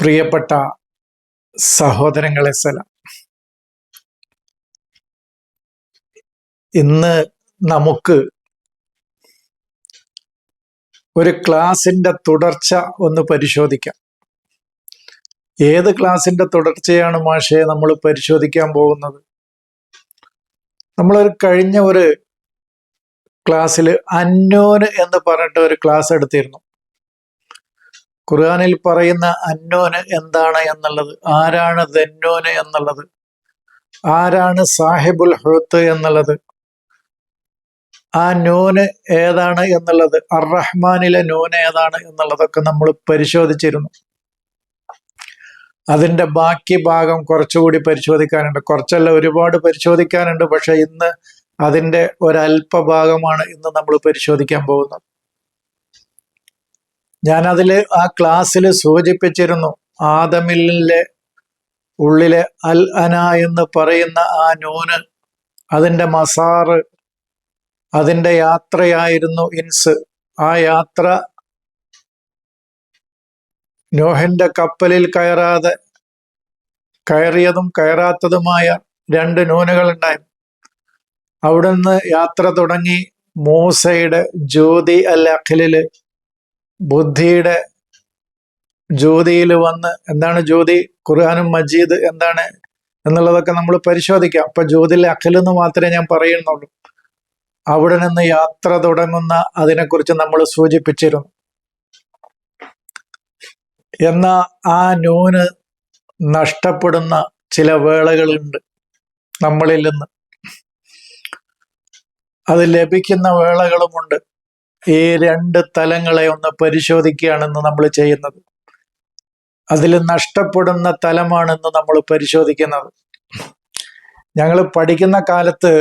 പ്രിയപ്പെട്ട സഹോദരങ്ങളെ സലാം. ഇന്ന് നമുക്ക് ഒരു ക്ലാസിന്റെ തുടർച്ച ഒന്ന് പരിശോധിക്കാം. ഏത് ക്ലാസിന്റെ തുടർച്ചയാണ് മാഷെ നമ്മൾ പരിശോധിക്കാൻ പോകുന്നത്? നമ്മളൊരു കഴിഞ്ഞ ഒരു ക്ലാസ്സിൽ അന്നോന് എന്ന് പറഞ്ഞിട്ട് ഒരു ക്ലാസ് എടുത്തിരുന്നു. ഖുർആനിൽ പറയുന്ന അന്നോന് എന്താണ് എന്നുള്ളത്? ആരാണ് ദന്നോന് എന്നുള്ളത്? ആരാണ് സാഹിബുൽ ഹുത്ത് എന്നുള്ളത്? ആ നൂന് ഏതാണ് എന്നുള്ളത്? അർറഹ്മാനിലെ നോന് നൂന് ഏതാണ് എന്നുള്ളതൊക്കെ നമ്മൾ പരിശോധിച്ചിരുന്നു. അതിന്റെ ബാക്കി ഭാഗം കുറച്ചുകൂടി പരിശോധിക്കാനുണ്ട്. കുറച്ചല്ല ഒരുപാട് പരിശോധിക്കാനുണ്ട്. പക്ഷെ ഇന്ന് അതിന്റെ ഒരല്പ ഭാഗമാണ് ഇന്ന് നമ്മൾ പരിശോധിക്കാൻ പോകുന്നത്. ഞാനതിൽ ആ ക്ലാസ്സിൽ സൂചിപ്പിച്ചിരുന്നു ആദമിലെ ഉള്ളിലെ അൽ അന എന്ന് പറയുന്ന ആ നൂന് അതിന്റെ മസാറ് അതിന്റെ യാത്രയായിരുന്നു ഇൻസ്. ആ യാത്ര നോഹിന്റെ കപ്പലിൽ കയറാതെ കയറിയതും കയറാത്തതുമായ രണ്ട് നൂനുകൾ ഉണ്ടായിരുന്നു അവിടുന്ന് യാത്ര തുടങ്ങി മൂസയുടെ ജ്യോതി അൽ അഖിലിൽ ബുദ്ധിയുടെ ജ്യോതിയിൽ വന്ന് എന്താണ് ജ്യോതി? ഖുർആാനും മജീദ് എന്താണ് എന്നുള്ളതൊക്കെ നമ്മൾ പരിശോധിക്കാം. അപ്പൊ ജ്യോതിയിലെ അഖലെന്ന് മാത്രമേ ഞാൻ പറയുന്നുള്ളൂ. അവിടെ നിന്ന് യാത്ര തുടങ്ങുന്ന അതിനെക്കുറിച്ച് നമ്മൾ സൂചിപ്പിച്ചിരുന്നു. എന്ന ആ നൂന് നഷ്ടപ്പെടുന്ന ചില വേളകളുണ്ട് നമ്മളിൽ നിന്ന്. അത് ലഭിക്കുന്ന വേളകളുമുണ്ട്. ഈ രണ്ട് തലങ്ങളെ ഒന്ന് പരിശോധിക്കുകയാണെന്ന് നമ്മൾ ചെയ്യുന്നത്. അതിൽ നഷ്ടപ്പെടുന്ന തലമാണെന്ന് നമ്മൾ പരിശോധിക്കുന്നത്. ഞങ്ങൾ പഠിക്കുന്ന കാലത്ത്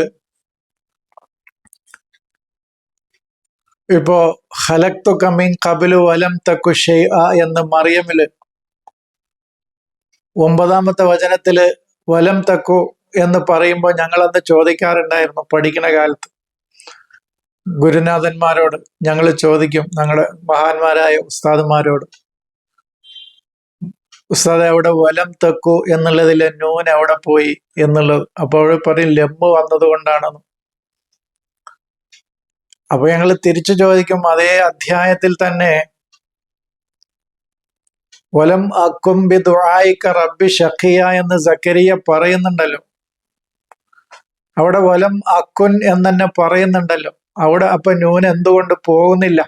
ഇപ്പോ ഹലക്തു കമീൻ കബിലു വലം തക്കു ഷെയ് എന്ന് മറിയമിൽ ഒമ്പതാമത്തെ വചനത്തിൽ വലം തക്കു എന്ന് പറയുമ്പോൾ ഞങ്ങളന്ന് ചോദിക്കാറുണ്ടായിരുന്നു പഠിക്കുന്ന കാലത്ത്. ഗുരുനാഥന്മാരോട് ഞങ്ങൾ ചോദിക്കും ഞങ്ങളുടെ മഹാന്മാരായ ഉസ്താദുമാരോട് ഉസ്താദ് അവിടെ വലം തെക്കു എന്നുള്ളതിലെ നൂൻ അവിടെ പോയി? എന്നുള്ളത്. അപ്പോൾ പറയും ലംബ് വന്നത് കൊണ്ടാണെന്ന് അപ്പൊ ഞങ്ങൾ തിരിച്ചു ചോദിക്കും അതേ അധ്യായത്തിൽ തന്നെ വലം അക്കുംബി ദുആയിക്ക റബ്ബി ഷഖിയ എന്ന് സക്കരിയ പറയുന്നുണ്ടല്ലോ. അവിടെ വലം അക്കുൻ എന്നെ പറയുന്നുണ്ടല്ലോ. അവിടെ അപ്പൊ നൂൻ എന്തുകൊണ്ട് പോകുന്നില്ല?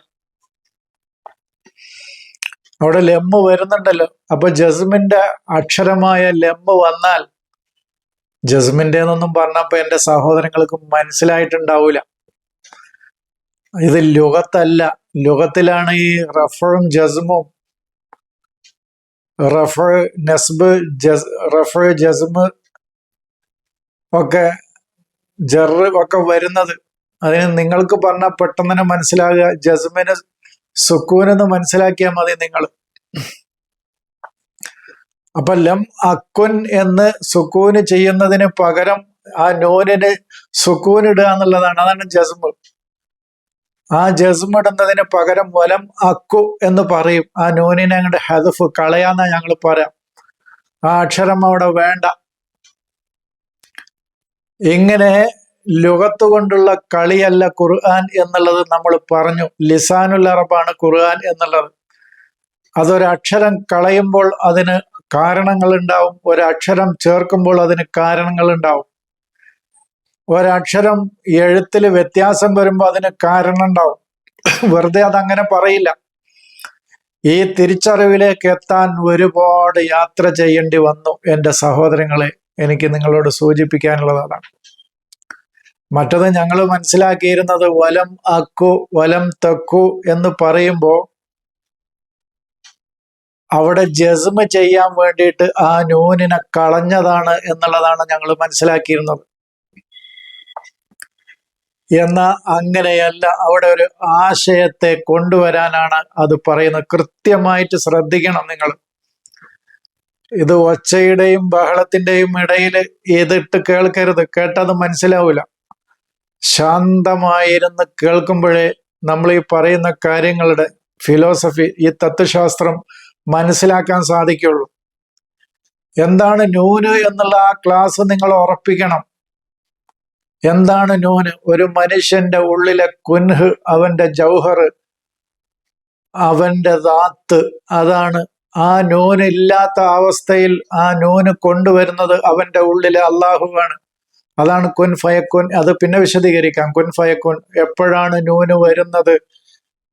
അവിടെ ലെമ്മ് വരുന്നുണ്ടല്ലോ. അപ്പൊ ജസ്മിന്റെ അക്ഷരമായ ലെമ്മ് വന്നാൽ ജസ്മിന്റെ എന്നൊന്നും പറഞ്ഞപ്പോ എന്റെ സഹോദരങ്ങൾക്ക് മനസ്സിലായിട്ടുണ്ടാവൂല. ഇത് ലുഗത്തല്ല ലുഗത്തിലാണ് ഈ റഫറും ജസ്മും. റഫ നസ്ബ് ജസ് റഫ ജസ്മ് ഒക്കെ ജറ് ഒക്കെ വരുന്നത്. അതിന് നിങ്ങൾക്ക് പറഞ്ഞാൽ പെട്ടെന്ന് തന്നെ മനസ്സിലാകുക. ജസ്മിന് സുക്കൂനെന്ന് മനസ്സിലാക്കിയാൽ മതി നിങ്ങൾ അപ്പൊ ലം അക്കുൻ എന്ന് സുക്കൂന് ചെയ്യുന്നതിന് പകരം ആ നൂനിന് സുക്കൂൻ ഇടുക എന്നുള്ളതാണ്. അതാണ് ജസ്മ്. ആ ജസ്മ് ഇടുന്നതിന് പകരം വലം അക്കു എന്ന് പറയും. ആ നോനിനെ അങ്ങോട്ട് ഹെദഫ് കളയാന്ന ഞങ്ങൾ പറയാം. ആ അക്ഷരം അവിടെ വേണ്ട. ഇങ്ങനെ ലുഗത്ത് കൊണ്ടുള്ള കളിയല്ല ഖുർആൻ എന്നുള്ളത് നമ്മൾ പറഞ്ഞു. ലിസാനുൽ അറബാണ് ഖുർആൻ എന്നുള്ളത്. അതൊരക്ഷരം കളയുമ്പോൾ അതിന് കാരണങ്ങൾ ഉണ്ടാവും ഒരക്ഷരം ചേർക്കുമ്പോൾ അതിന് കാരണങ്ങൾ ഉണ്ടാവും ഒരക്ഷരം എഴുത്തിൽ വ്യത്യാസം വരുമ്പോൾ അതിന് കാരണം ഉണ്ടാവും വെറുതെ അതങ്ങനെ പറയില്ല. ഈ തിരിച്ചറിവിലേക്ക് എത്താൻ ഒരുപാട് യാത്ര ചെയ്യേണ്ടി വന്നു എന്റെ സഹോദരങ്ങളെ. എനിക്ക് നിങ്ങളോട് സൂചിപ്പിക്കാനുള്ളത് അതാണ് മറ്റത് ഞങ്ങൾ മനസ്സിലാക്കിയിരുന്നത് വലം അക്കു വലം തക്കു എന്ന് പറയുമ്പോൾ അവിടെ ജസ്മ ചെയ്യാൻ വേണ്ടിയിട്ട് ആ നൂനിനെ കളഞ്ഞതാണ് എന്നുള്ളതാണ് ഞങ്ങൾ മനസ്സിലാക്കിയിരുന്നത്. എന്ന അങ്ങനെയല്ല അവിടെ ഒരു ആശയത്തെ കൊണ്ടുവരാനാണ് അത് പറയുന്നത്. കൃത്യമായിട്ട് ശ്രദ്ധിക്കണം നിങ്ങൾ. ഇത് ഒച്ചയുടെയും ബഹളത്തിന്റെയും ഇടയിൽ ഇതിട്ട് കേൾക്കരുത്. കേട്ടത് മനസ്സിലാവില്ല ശാന്തമായിരുന്ന് കേൾക്കുമ്പോഴേ നമ്മൾ ഈ പറയുന്ന കാര്യങ്ങളുടെ ഫിലോസഫി ഈ തത്വശാസ്ത്രം മനസ്സിലാക്കാൻ സാധിക്കുള്ളൂ. എന്താണ് നൂന് എന്നുള്ള ആ ക്ലാസ് നിങ്ങൾ ഉറപ്പിക്കണം. എന്താണ് നൂന്? ഒരു മനുഷ്യന്റെ ഉള്ളിലെ കുൻഹ് അവന്റെ ജൗഹർ അവന്റെ ദാത്ത് അതാണ്. ആ ന്യൂന് ഇല്ലാത്ത അവസ്ഥയിൽ ആ നൂന് കൊണ്ടുവരുന്നത് അവന്റെ ഉള്ളിലെ അള്ളാഹുവാണ്. അതാണ് കുൻ ഫയക്കുൻ അത് പിന്നെ വിശദീകരിക്കാം. കുൻ ഫയക്കുൻ എപ്പോഴാണ് നൂന് വരുന്നത്?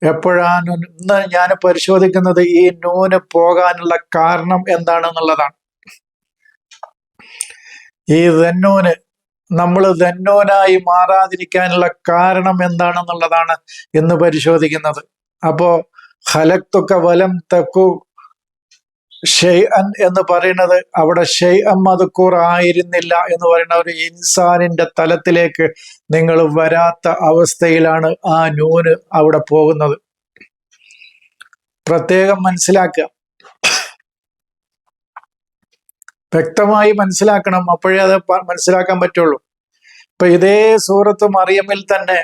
എപ്പോഴാണ് ഇന്ന് ഞാൻ പരിശോധിക്കുന്നത് ഈ നൂന് പോകാനുള്ള കാരണം എന്താണെന്നുള്ളതാണ്. ഈ ധന്നൂന് നമ്മൾ ധന്നൂനായി മാറാതിരിക്കാനുള്ള കാരണം എന്താണെന്നുള്ളതാണ് ഇന്ന് പരിശോധിക്കുന്നത്. അപ്പോ ഹലക്തൊക്കെ വലം തക്കു ഷെയ്അൻ എന്ന് പറയുന്നത് അവിടെ ഷെയ് മതുക്കൂർ ആയിരുന്നില്ല എന്ന് പറയുന്ന ഒരു ഇൻസാനിന്റെ തലത്തിലേക്ക് നിങ്ങൾ വരാത്ത അവസ്ഥയിലാണ് ആ നൂന് അവിടെ പോകുന്നത്. പ്രത്യേകം മനസ്സിലാക്കുക. വ്യക്തമായി മനസ്സിലാക്കണം. അപ്പോഴേ അത് മനസ്സിലാക്കാൻ പറ്റുള്ളൂ. ഇപ്പൊ ഇതേ സൂറത്ത് മറിയമ്മിൽ തന്നെ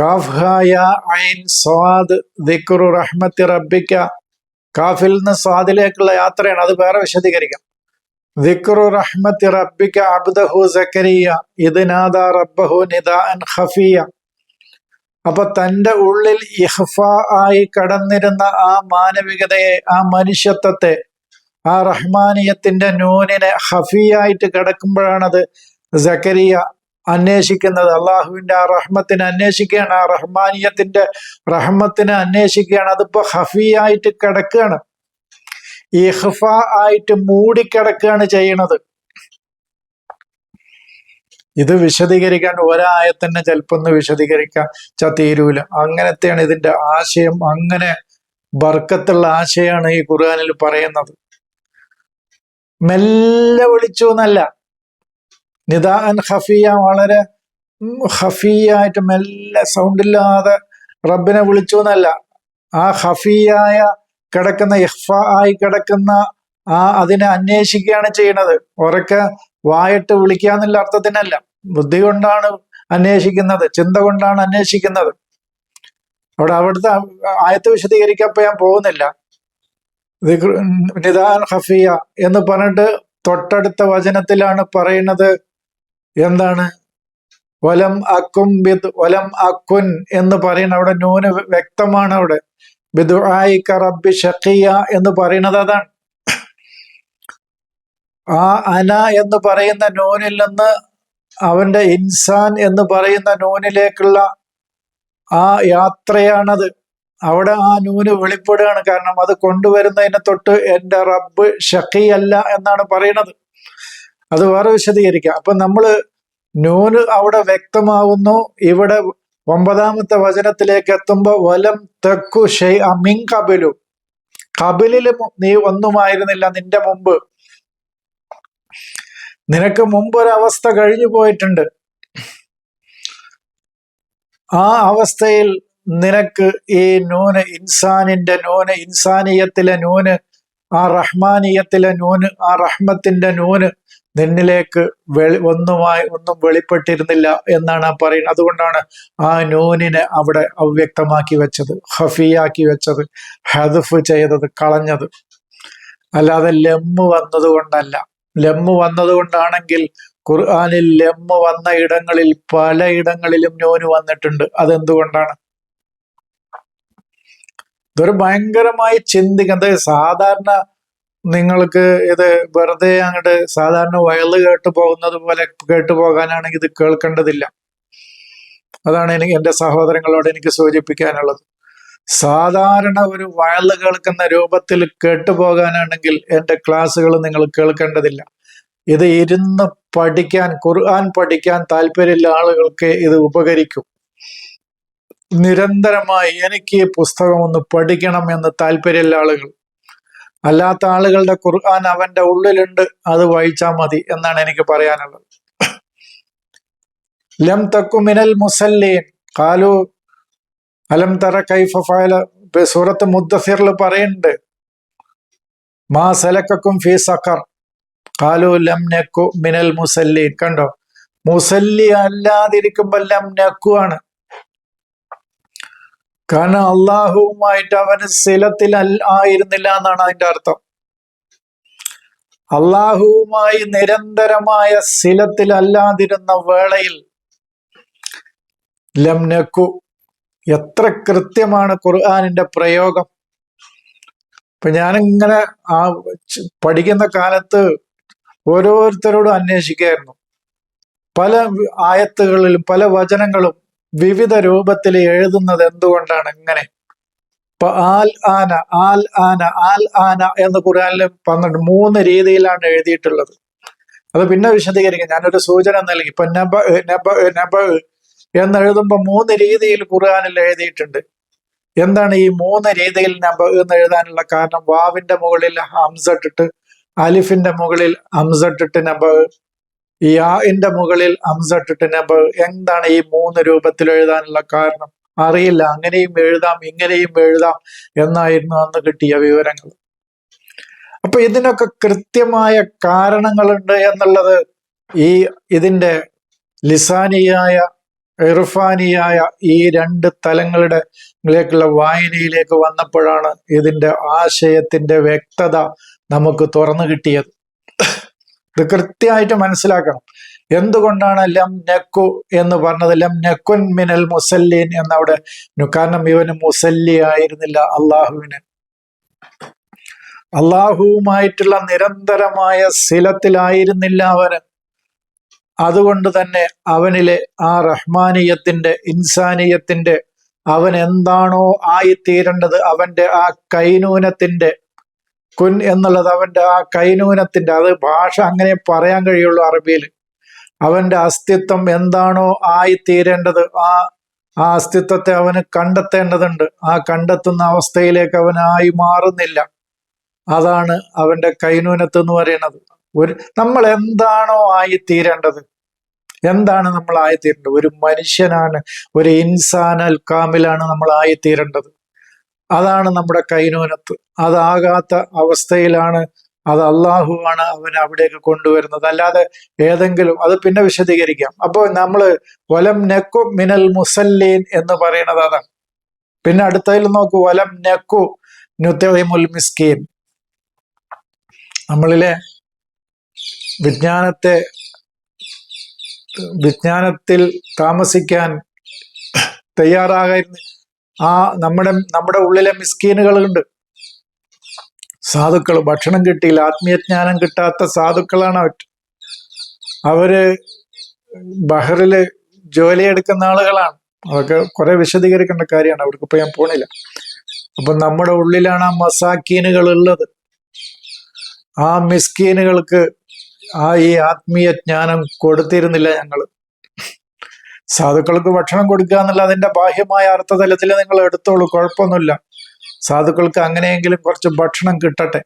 കാഫ്ഹായ ഐൻ സ്വാദ് ദിക്റു റഹ്മത്തി റബ്ബിക്ക കാഫിൽ നിന്ന് സ്വാദിലേക്കുള്ള യാത്രയാണ്. അത് വേറെ വിശദീകരിക്കാം. ദിക്റു റഹ്മത്തി റബ്ബിക്ക അബ്ദഹു സക്കരിയ ഇതിനാദ റബ്ബഹു നിദാൻ ഖഫിയ. അപ്പൊ തന്റെ ഉള്ളിൽ ഇഹ്ഫ ആയി കടന്നിരുന്ന ആ മാനവികതയെ ആ മനുഷ്യത്വത്തെ ആ റഹ്മാനിയത്തിന്റെ നൂനിനെ ഹഫിയായിട്ട് കിടക്കുമ്പോഴാണത് സക്കരിയ അന്വേഷിക്കുന്നത്. അള്ളാഹുവിന്റെ ആ റഹ്മത്തിന് അന്വേഷിക്കുകയാണ്. ആ റഹ്മാനിയത്തിന്റെ റഹ്മത്തിന് അന്വേഷിക്കുകയാണ്. അതിപ്പോ ഹഫിയായിട്ട് കിടക്കുകയാണ്. ഇഹ്ഫ ആയിട്ട് മൂടിക്കിടക്കുകയാണ് ചെയ്യണത്. ഇത് വിശദീകരിക്കാൻ ഒരായത്തന്നെ ചിലപ്പൊന്ന് വിശദീകരിക്കാൻ തീരൂല അങ്ങനത്തെയാണ് ഇതിന്റെ ആശയം. അങ്ങനെ ബർക്കത്തുള്ള ആശയമാണ് ഈ ഖുർആാനിൽ പറയുന്നത്. മെല്ലെ വിളിച്ചു എന്നല്ല. നിദാൻ ഹഫിയ വളരെ ഹഫിയായിട്ട് മെല്ലെ സൗണ്ട് ഇല്ലാതെ റബ്ബിനെ വിളിച്ചു എന്നല്ല. ആ ഹഫിയായ കിടക്കുന്ന ഇഹ്ഫ ആയി കിടക്കുന്ന ആ അതിനെ അന്വേഷിക്കുകയാണ് ചെയ്യുന്നത്. ഉറക്കെ വായിട്ട് വിളിക്കുക എന്നുള്ള അർത്ഥത്തിനല്ല. ബുദ്ധി കൊണ്ടാണ് അന്വേഷിക്കുന്നത്. ചിന്ത കൊണ്ടാണ് അന്വേഷിക്കുന്നത്. അവിടെ അവിടുത്തെ ആയത്ത് വിശദീകരിക്കപ്പോ ഞാൻ പോകുന്നില്ല. നിദാൻ ഹഫിയ എന്ന് പറഞ്ഞിട്ട് തൊട്ടടുത്ത വചനത്തിലാണ് പറയുന്നത് എന്താണ്? വലം അക്കും ബിദ് വലം അക്കുൻ എന്ന് പറയുന്ന അവിടെ നൂന് വ്യക്തമാണ് അവിടെ. ബിദുആയിക്ക റബ്ബി ഷക്കിയ എന്ന് പറയുന്നത് അതാണ്. ആ അന എന്ന് പറയുന്ന നൂനിൽ നിന്ന് അവന്റെ ഇൻസാൻ എന്ന് പറയുന്ന നൂനിലേക്കുള്ള ആ യാത്രയാണത്. അവിടെ ആ നൂന് വെളിപ്പെടുകയാണ് കാരണം അത് കൊണ്ടുവരുന്നതിനെ തൊട്ട് എന്റെ റബ്ബ് ഷക്കിയല്ല എന്നാണ് പറയുന്നത്. അത് വേറെ വിശദീകരിക്കാം. അപ്പൊ നമ്മൾ നൂന് അവിടെ വ്യക്തമാവുന്നു. ഇവിടെ ഒമ്പതാമത്തെ വചനത്തിലേക്ക് എത്തുമ്പോ വലം തെക്കു ഷെയ് അമിൻ കബിലു കബിലിൽ നീ ഒന്നുമായിരുന്നില്ല നിന്റെ മുമ്പ്. നിനക്ക് മുമ്പ് ഒരവസ്ഥ കഴിഞ്ഞു പോയിട്ടുണ്ട്. ആ അവസ്ഥയിൽ നിനക്ക് ഈ നൂന് ഇൻസാനിന്റെ നൂന് ഇൻസാനിയത്തിലെ നൂന് ആ റഹ്മാനിയത്തിലെ നൂന് ആ റഹ്മത്തിന്റെ നൂന് നിന്നിലേക്ക് ഒന്നുമായി ഒന്നും വെളിപ്പെട്ടിരുന്നില്ല എന്നാണ് ആ പറയുന്നത്. അതുകൊണ്ടാണ് ആ നൂനിനെ അവിടെ അവ്യക്തമാക്കി വെച്ചത് ഹഫിയാക്കി വെച്ചത് ഹദഫ് ചെയ്തത് കളഞ്ഞത്. അല്ലാതെ ലെമ്മ് വന്നതുകൊണ്ടല്ല. ലെമ്മ് വന്നതുകൊണ്ടാണെങ്കിൽ ഖുർആാനിൽ ലെമ്മ് വന്ന ഇടങ്ങളിൽ പലയിടങ്ങളിലും നൂന് വന്നിട്ടുണ്ട്. അതെന്തുകൊണ്ടാണ്? ഇതൊരു ഭയങ്കരമായി ചിന്തിക്കുന്നത് സാധാരണ നിങ്ങൾക്ക് ഇത് വെറുതെ അങ്ങോട്ട് സാധാരണ വയൽ കേട്ടു പോകുന്നത് പോലെ കേട്ടു പോകാനാണെങ്കിൽ ഇത് കേൾക്കേണ്ടതില്ല. അതാണ് എനിക്ക് എന്റെ സഹോദരങ്ങളോട് എനിക്ക് സൂചിപ്പിക്കാനുള്ളത്. സാധാരണ ഒരു വയൽ കേൾക്കുന്ന രൂപത്തിൽ കേട്ടുപോകാനാണെങ്കിൽ എന്റെ ക്ലാസ്സുകൾ നിങ്ങൾ കേൾക്കേണ്ടതില്ല. ഇത് ഇരുന്ന് പഠിക്കാൻ ഖുർആൻ പഠിക്കാൻ താല്പര്യമില്ല ആളുകൾക്ക് ഇത് ഉപകരിക്കും. നിരന്തരമായി എനിക്ക് ഈ പുസ്തകം ഒന്ന് പഠിക്കണം എന്ന് താല്പര്യമുള്ള ആളുകൾ അല്ലാത്ത ആളുകളുടെ ഖുർആൻ അവന്റെ ഉള്ളിലുണ്ട് അത് വായിച്ചാൽ മതി എന്നാണ് എനിക്ക് പറയാനുള്ളത്. ലം തക്കു മിനൽ മുസല്ലീൻ. കാലു അലം തറ കൈഫ ഫയല സൂറത്ത് മുദ്ദസിറിൽ പറയുന്നുണ്ട് മാ സലക്കും ഫി സക്കർ കാലു ലം നെക്കു മിനൽ മുസല്ലീൻ. കണ്ടോ? മുസല്ലി അല്ലാതിരിക്കുമ്പോ ലം നെക്കു ആണ് കാരണം അള്ളാഹുവുമായിട്ട് അവന് സിലത്തിൽ ആയിരുന്നില്ല എന്നാണ് അതിന്റെ അർത്ഥം. അള്ളാഹുവുമായി നിരന്തരമായ സിലത്തിൽ സ്ഥലത്തിലല്ലാതിരുന്ന വേളയിൽ ലംനക്കു എത്ര കൃത്യമാണ് ഖുർആാനിന്റെ പ്രയോഗം. ഇപ്പൊ ഞാനിങ്ങനെ ആ പഠിക്കുന്ന കാലത്ത് ഓരോരുത്തരോടും അന്വേഷിക്കായിരുന്നു പല ആയത്തുകളിലും പല വചനങ്ങളും വിവിധ രൂപത്തിൽ എഴുതുന്നത് എന്തുകൊണ്ടാണ് ഇങ്ങനെ? ഇപ്പൊ ആൽ ആന ആൽ ആന ആൽ ആന എന്ന് ഖുർആനിൽ പന്ത്രണ്ട് മൂന്ന് രീതിയിലാണ് എഴുതിയിട്ടുള്ളത്. അത് പിന്നെ വിശദീകരിക്കും. ഞാനൊരു സൂചന നൽകി. ഇപ്പൊ നബ നബ നബ എന്ന് എഴുതുമ്പോൾ മൂന്ന് രീതിയിൽ ഖുർആനിൽ എഴുതിയിട്ടുണ്ട്. എന്താണ് ഈ മൂന്ന് രീതിയിൽ നബ എന്ന് എഴുതാനുള്ള കാരണം? വാവിന്റെ മുകളിൽ ഹംസട്ടിട്ട് അലിഫിന്റെ മുകളിൽ ഹംസട്ടിട്ട് നബ ഈ മുകളിൽ അംസട്ടിട്ട് നബ എന്താണ് ഈ മൂന്ന് രൂപത്തിൽ എഴുതാനുള്ള കാരണം? അറിയില്ല. അങ്ങനെയും എഴുതാം ഇങ്ങനെയും എഴുതാം എന്നായിരുന്നു അന്ന് കിട്ടിയ വിവരങ്ങൾ. അപ്പൊ ഇതിനൊക്കെ കൃത്യമായ കാരണങ്ങളുണ്ട് എന്നുള്ളത് ഈ ഇതിന്റെ ലിസാനിയായ ഇർഫാനിയായ ഈ രണ്ട് തലങ്ങളുടെ ലേക്കുള്ള വായനയിലേക്ക് വന്നപ്പോഴാണ് ഇതിന്റെ ആശയത്തിന്റെ വ്യക്തത നമുക്ക് തുറന്നു കിട്ടിയത്. ഇത് കൃത്യമായിട്ട് മനസ്സിലാക്കണം. എന്തുകൊണ്ടാണ് ലം നെക്കു എന്ന് പറഞ്ഞത്? ലം നെക്കുൻ മിനൽ മുസല്ലീൻ എന്നവിടെ കാരണം ഇവന് മുസല്ലി ആയിരുന്നില്ല അള്ളാഹുവിന് അള്ളാഹുവുമായിട്ടുള്ള നിരന്തരമായ സ്ഥിലത്തിലായിരുന്നില്ല അവന്. അതുകൊണ്ട് തന്നെ അവനിലെ ആ റഹ്മാനീയത്തിന്റെ ഇൻസാനീയത്തിന്റെ അവൻ എന്താണോ ആയിത്തീരേണ്ടത് അവന്റെ ആ കൈനൂനത്തിന്റെ കുൻ എന്നുള്ളത് അവന്റെ ആ കൈനൂനത്തിന്റെ അത് ഭാഷ അങ്ങനെ പറയാൻ കഴിയുള്ളൂ അറബിയിൽ. അവന്റെ അസ്തിത്വം എന്താണോ ആയി ആയിത്തീരേണ്ടത് ആ ആ അസ്തിത്വത്തെ അവന് കണ്ടെത്തേണ്ടതുണ്ട്. ആ കണ്ടെത്തുന്ന അവസ്ഥയിലേക്ക് അവനായി മാറുന്നില്ല. അതാണ് അവന്റെ കൈനൂനത്ത് എന്ന് പറയുന്നത്. ഒരു നമ്മൾ എന്താണോ ആയി ആയിത്തീരേണ്ടത്? എന്താണ് നമ്മൾ ആയിത്തീരേണ്ടത്? ഒരു മനുഷ്യനാണ് ഒരു ഇൻസാനൽ കാമിലാണ് നമ്മൾ ആയിത്തീരേണ്ടത്. അതാണ് നമ്മുടെ കൈനൂനത്ത് അതാകാത്ത അവസ്ഥയിലാണ് അത് അള്ളാഹുവാണ് അവൻ അവിടേക്ക് കൊണ്ടുവരുന്നത്. അല്ലാതെ ഏതെങ്കിലും അത് പിന്നെ വിശദീകരിക്കാം. അപ്പോൾ നമ്മൾ വലം നെക്കു മിനൽ മുസല്ലീൻ എന്ന് പറയുന്നത് അതാണ്. പിന്നെ അടുത്തതിൽ നോക്കൂ വലം നെക്കു നുത്തൈമുൽ മിസ്കീൻ. നമ്മളിലെ വിജ്ഞാനത്തെ വിജ്ഞാനത്തിൽ താമസിക്കാൻ തയ്യാറാകായിരുന്നു ആ നമ്മുടെ നമ്മുടെ ഉള്ളിലെ മിസ്കീനുകളുണ്ട്. സാധുക്കൾ ഭക്ഷണം കിട്ടിയില്ല ആത്മീയജ്ഞാനം കിട്ടാത്ത സാധുക്കളാണ് അവർ. അവർ ബഹറിൽ ജോലിയെടുക്കുന്ന ആളുകളാണ്. അതൊക്കെ കുറെ വിശദീകരിക്കേണ്ട കാര്യമാണ്. അവർക്ക് ഇപ്പൊ ഞാൻ പോണില്ല. അപ്പൊ നമ്മുടെ ഉള്ളിലാണ് ആ മസാക്കീനുകൾ ഉള്ളത്. ആ മിസ്കീനുകൾക്ക് ആ ഈ ആത്മീയ ജ്ഞാനം കൊടുത്തിരുന്നില്ല ഞങ്ങൾ സാധുക്കൾക്ക് ഭക്ഷണം കൊടുക്കുക എന്നുള്ള അതിന്റെ ബാഹ്യമായ അർത്ഥതലത്തിൽ നിങ്ങൾ എടുത്തോളൂ കുഴപ്പമൊന്നുമില്ല. സാധുക്കൾക്ക് അങ്ങനെയെങ്കിലും കുറച്ച് ഭക്ഷണം കിട്ടട്ടെ.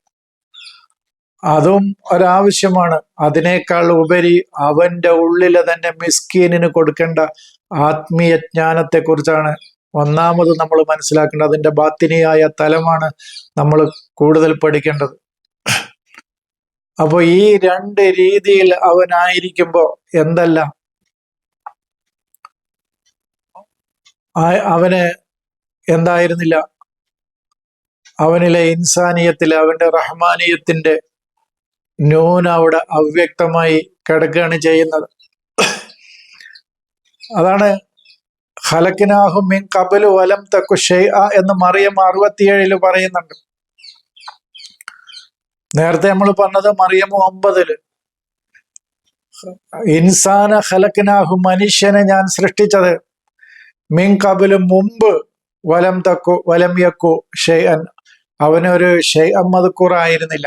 അതും ഒരാവശ്യമാണ്. അതിനേക്കാൾ ഉപരി അവന്റെ ഉള്ളിലെ തന്നെ മിസ്കീനിന് കൊടുക്കേണ്ട ആത്മീയ ജ്ഞാനത്തെക്കുറിച്ചാണ് ഒന്നാമത് നമ്മൾ മനസ്സിലാക്കേണ്ടത്. അതിന്റെ ബാത്തിനിയായ തലമാണ് നമ്മൾ കൂടുതൽ പഠിക്കേണ്ടത്. അപ്പോൾ ഈ രണ്ട് രീതിയിൽ അവനായിരിക്കുമ്പോൾ എന്തല്ല? അവന് എന്തായിരുന്നില്ല. അവനിലെ ഇൻസാനിയത്തിൽ അവന്റെ റഹ്മാനിയത്തിന്റെ ന്യൂന അവിടെ അവ്യക്തമായി കിടക്കുകയാണ് ചെയ്യുന്നത്. അതാണ് ഹലക്കിനാഹും മിൻ കബലു വലം തക്കു ഷെയ് എന്ന് മറിയം അറുപത്തിയേഴിൽ പറയുന്നുണ്ട്. നേരത്തെ നമ്മൾ പറഞ്ഞത് മറിയം ഒമ്പതിൽ ഇൻസാന ഹലക്കിനാഹു മനുഷ്യനെ ഞാൻ സൃഷ്ടിച്ചത്. മിൻ കബിലും മുമ്പ് വലം തക്കു വലം യക്കു ഷെയ്അൻ അവനൊരു ഷെയ് അമ്മദക്കൂർ ആയിരുന്നില്ല.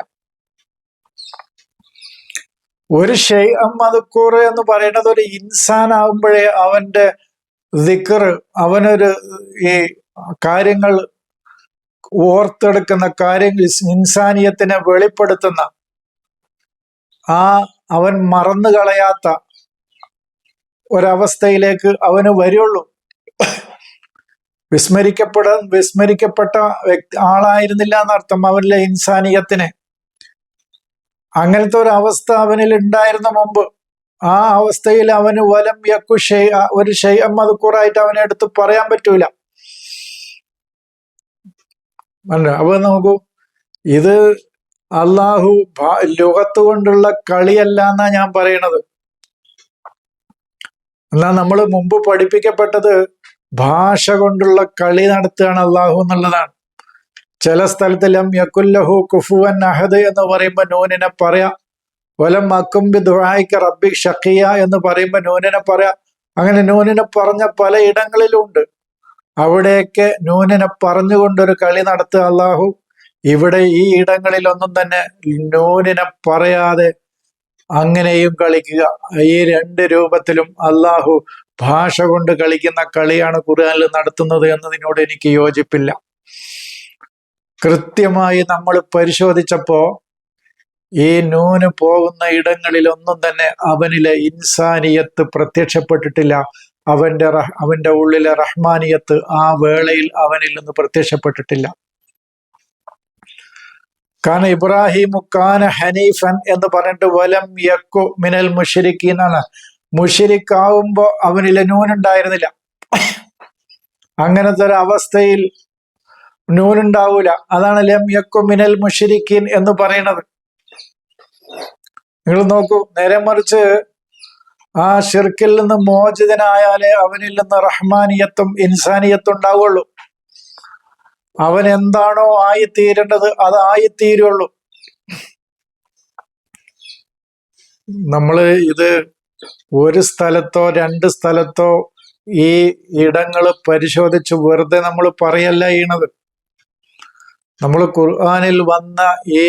ഒരു ഷെയ് അമ്മദക്കൂർ എന്ന് പറയുന്നത് ഒരു ഇൻസാൻ ആകുമ്പോഴേ അവന്റെ ദിക്കർ അവനൊരു ഈ കാര്യങ്ങൾ ഓർത്തെടുക്കുന്ന കാര്യങ്ങൾ ഇൻസാനിയത്തിനെ വെളിപ്പെടുത്തുന്ന ആ അവൻ മറന്നു കളയാത്ത ഒരവസ്ഥയിലേക്ക് അവന് വരുള്ളൂ. വിസ്മരിക്കപ്പെട വിസ്മരിക്കപ്പെട്ട വ്യക്തി ആളായിരുന്നില്ല എന്നർത്ഥം അവനിലെ ഇൻസാനിയത്തിന് അങ്ങനത്തെ ഒരു അവസ്ഥ അവനിൽ ഉണ്ടായിരുന്ന മുമ്പ് ആ അവസ്ഥയിൽ അവന് വലം യക്കു ഷെയ് ഒരു ഷെയ് കുറായിട്ട് അവനെ എടുത്ത് പറയാൻ പറ്റൂല? അപ്പൊ നോക്കൂ ഇത് അള്ളാഹു ലോകത്ത് കൊണ്ടുള്ള കളിയല്ല എന്നാ ഞാൻ പറയണത് എന്നാ നമ്മൾ മുമ്പ് പഠിപ്പിക്കപ്പെട്ടത് ഭാഷ കൊണ്ടുള്ള കളി നടത്തുകയാണ് അള്ളാഹു എന്നുള്ളതാണ്. ചില സ്ഥലത്ത് ലം യക്കുല്ലഹു കുഫുവൻ അഹദ് എന്ന് പറയുമ്പോ നൂനിനെ പറയാ. വലം അക്കുംബി ദുഹായിക്ക് റബ്ബി ഷക്കിയ എന്ന് പറയുമ്പോ നൂനിനെ പറയാ. അങ്ങനെ നൂനിനെ പറഞ്ഞ പല ഇടങ്ങളിലും ഉണ്ട്. അവിടെയൊക്കെ നൂനിനെ പറഞ്ഞുകൊണ്ടൊരു കളി നടത്തുക അള്ളാഹു. ഇവിടെ ഈ ഇടങ്ങളിലൊന്നും തന്നെ നൂനിനെ പറയാതെ അങ്ങനെയും കളിക്കുക. ഈ രണ്ട് രൂപത്തിലും അള്ളാഹു ഭാഷ കൊണ്ട് കളിക്കുന്ന കളിയാണ് ഖുർആനിൽ നടത്തുന്നത് എന്നതിനോട് എനിക്ക് യോജിപ്പില്ല. കൃത്യമായി നമ്മൾ പരിശോധിച്ചപ്പോ ഈ നൂന് പോകുന്ന ഇടങ്ങളിലൊന്നും തന്നെ അവനിലെ ഇൻസാനിയത്ത് പ്രത്യക്ഷപ്പെട്ടിട്ടില്ല. അവന്റെ അവന്റെ ഉള്ളിലെ റഹ്മാനിയത്ത് ആ വേളയിൽ അവനിൽ നിന്ന് പ്രത്യക്ഷപ്പെട്ടിട്ടില്ല. കാരണം ഇബ്രാഹിമു കാന ഹനീഫൻ എന്ന് പറഞ്ഞിട്ട് വലം യക്കു മിനൽ മുഷരിക്കി എന്നാണ് മുഷരിക്കാവുമ്പോ അവനിലെ നൂനുണ്ടായിരുന്നില്ല. അങ്ങനത്തെ ഒരു അവസ്ഥയിൽ നൂനുണ്ടാവൂല. അതാണ് ലം യക്കു മിനൽ മുഷരിക്കീൻ എന്ന് പറയുന്നത്. നിങ്ങൾ നോക്കൂ നേരെ മറിച്ച് ആ ഷിർക്കിൽ നിന്ന് മോചിതനായാലേ അവനിൽ നിന്ന് റഹ്മാനിയത്തും ഇൻസാനിയത്തും ഉണ്ടാവുള്ളൂ. അവൻ എന്താണോ ആയിത്തീരേണ്ടത് അത് ആയിത്തീരുള്ളൂ. നമ്മൾ ഇത് ഒരു സ്ഥലത്തോ രണ്ട് സ്ഥലത്തോ ഈ ഇടങ്ങൾ പരിശോധിച്ച് വെറുതെ നമ്മൾ പറയല്ല ചെയ്യണത്. നമ്മൾ ഖുർആാനിൽ വന്ന ഈ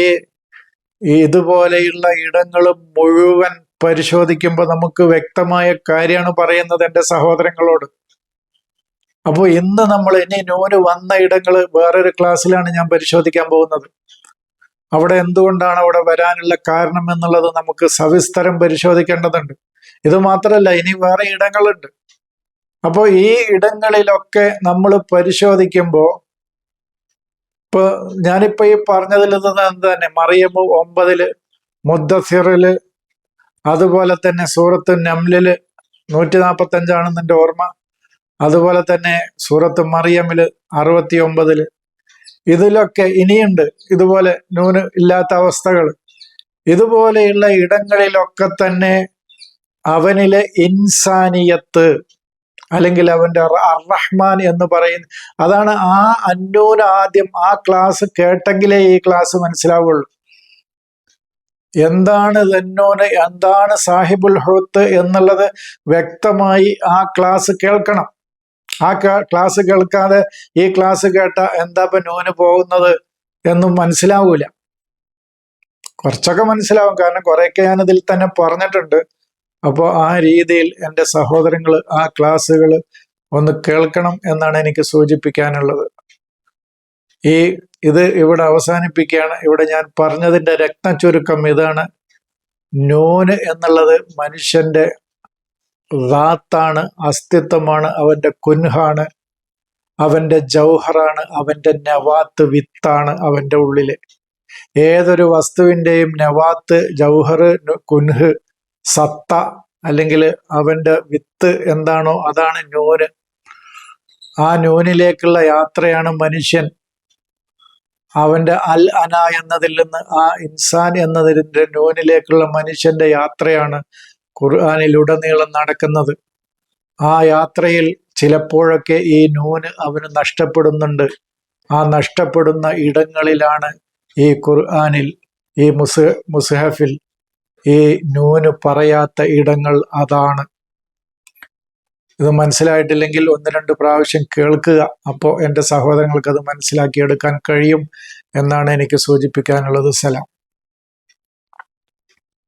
ഇതുപോലെയുള്ള ഇടങ്ങൾ മുഴുവൻ പരിശോധിക്കുമ്പോൾ നമുക്ക് വ്യക്തമായ കാര്യമാണ് പറയുന്നത് എന്റെ സഹോദരങ്ങളോട്. അപ്പോൾ ഇന്ന് നമ്മൾ ഇനി നൂന് വന്ന ഇടങ്ങൾ വേറൊരു ക്ലാസ്സിലാണ് ഞാൻ പരിശോധിക്കാൻ പോകുന്നത്. അവിടെ എന്തുകൊണ്ടാണ് അവിടെ വരാനുള്ള കാരണം എന്നുള്ളത് നമുക്ക് സവിസ്തരം പരിശോധിക്കേണ്ടതുണ്ട്. ഇത് മാത്രമല്ല ഇനി വേറെ ഇടങ്ങളുണ്ട്. അപ്പോൾ ഈ ഇടങ്ങളിലൊക്കെ നമ്മൾ പരിശോധിക്കുമ്പോൾ ഇപ്പൊ ഞാനിപ്പോ ഈ പറഞ്ഞതിൽ നിന്ന് തന്നെ മറിയമ്മ ഒമ്പതിൽ മുദ്ദസിറിൽ അതുപോലെ തന്നെ സൂറത്ത് നംലിൽ നൂറ്റി നാൽപ്പത്തി അഞ്ചാണെന്ന് എന്റെ ഓർമ്മ. അതുപോലെ തന്നെ സൂറത്ത് മറിയമ്മിൽ അറുപത്തി ഒമ്പതിൽ ഇതിലൊക്കെ ഇനിയുണ്ട് ഇതുപോലെ നൂന് ഇല്ലാത്ത അവസ്ഥകൾ ഇതുപോലെയുള്ള ഇടങ്ങളിലൊക്കെ തന്നെ അവനിലെ ഇൻസാനിയത്ത് അല്ലെങ്കിൽ അവന്റെ റഹ്മാൻ എന്ന് പറയുന്ന അതാണ് ആ അന്നൂന് ആദ്യം ആ ക്ലാസ് കേട്ടെങ്കിലേ ഈ ക്ലാസ് മനസ്സിലാവുള്ളൂ. എന്താണ് തന്നൂന് എന്താണ് സാഹിബുൽ ഹുത്ത് എന്നുള്ളത് വ്യക്തമായി ആ ക്ലാസ് കേൾക്കണം. ആ ക്ലാസ് കേൾക്കാതെ ഈ ക്ലാസ് കേട്ട എന്താ ഇപ്പൊ നൂന് പോകുന്നത് എന്നും മനസ്സിലാവൂല. കുറച്ചൊക്കെ മനസ്സിലാവും. കാരണം കുറെയൊക്കെ ഇതിൽ തന്നെ പറഞ്ഞിട്ടുണ്ട്. അപ്പോൾ ആ രീതിയിൽ എന്റെ സഹോദരങ്ങൾ ആ ക്ലാസ്സുകൾ ഒന്ന് കേൾക്കണം എന്നാണ് എനിക്ക് സൂചിപ്പിക്കാനുള്ളത്. ഈ ഇത് ഇവിടെ അവസാനിപ്പിക്കുകയാണ്. ഇവിടെ ഞാൻ പറഞ്ഞതിന്റെ രക്തചുരുക്കം ഇതാണ്. നൂന് എന്നുള്ളത് മനുഷ്യന്റെ റാത്താണ് അസ്തിത്വമാണ് അവന്റെ കുൻഹാണ്. അവന്റെ ജൗഹറാണ് അവന്റെ നവാത്ത് വിത്താണ് അവന്റെ ഉള്ളിൽ. ഏതൊരു വസ്തുവിന്റെയും നവാത്ത് ജൗഹർ കുൻഹ് സത്ത അല്ലെങ്കിൽ അവന്റെ വിത്ത് എന്താണോ അതാണ് നൂന്. ആ നൂനിലേക്കുള്ള യാത്രയാണ് മനുഷ്യൻ. അവന്റെ അൽ അന എന്നതിൽ നിന്ന് ആ ഇൻസാൻ എന്നതിന്റെ നൂനിലേക്കുള്ള മനുഷ്യന്റെ യാത്രയാണ് ഖുർആാനിലുടനീളം നടക്കുന്നത്. ആ യാത്രയിൽ ചിലപ്പോഴൊക്കെ ഈ നൂന് അവന് നഷ്ടപ്പെടുന്നുണ്ട്. ആ നഷ്ടപ്പെടുന്ന ഇടങ്ങളിലാണ് ഈ ഖുർആാനിൽ ഈ മുസ് മുസ്ഹഫിൽ ഈ നൂന് പറയാത്ത ഇടങ്ങൾ അതാണ്. ഇത് മനസ്സിലായിട്ടില്ലെങ്കിൽ ഒന്ന് രണ്ട് പ്രാവശ്യം കേൾക്കുക. അപ്പോൾ എന്റെ സഹോദരങ്ങൾക്ക് അത് മനസ്സിലാക്കിയെടുക്കാൻ കഴിയും എന്നാണ് എനിക്ക് സൂചിപ്പിക്കാനുള്ളത്. സലാം.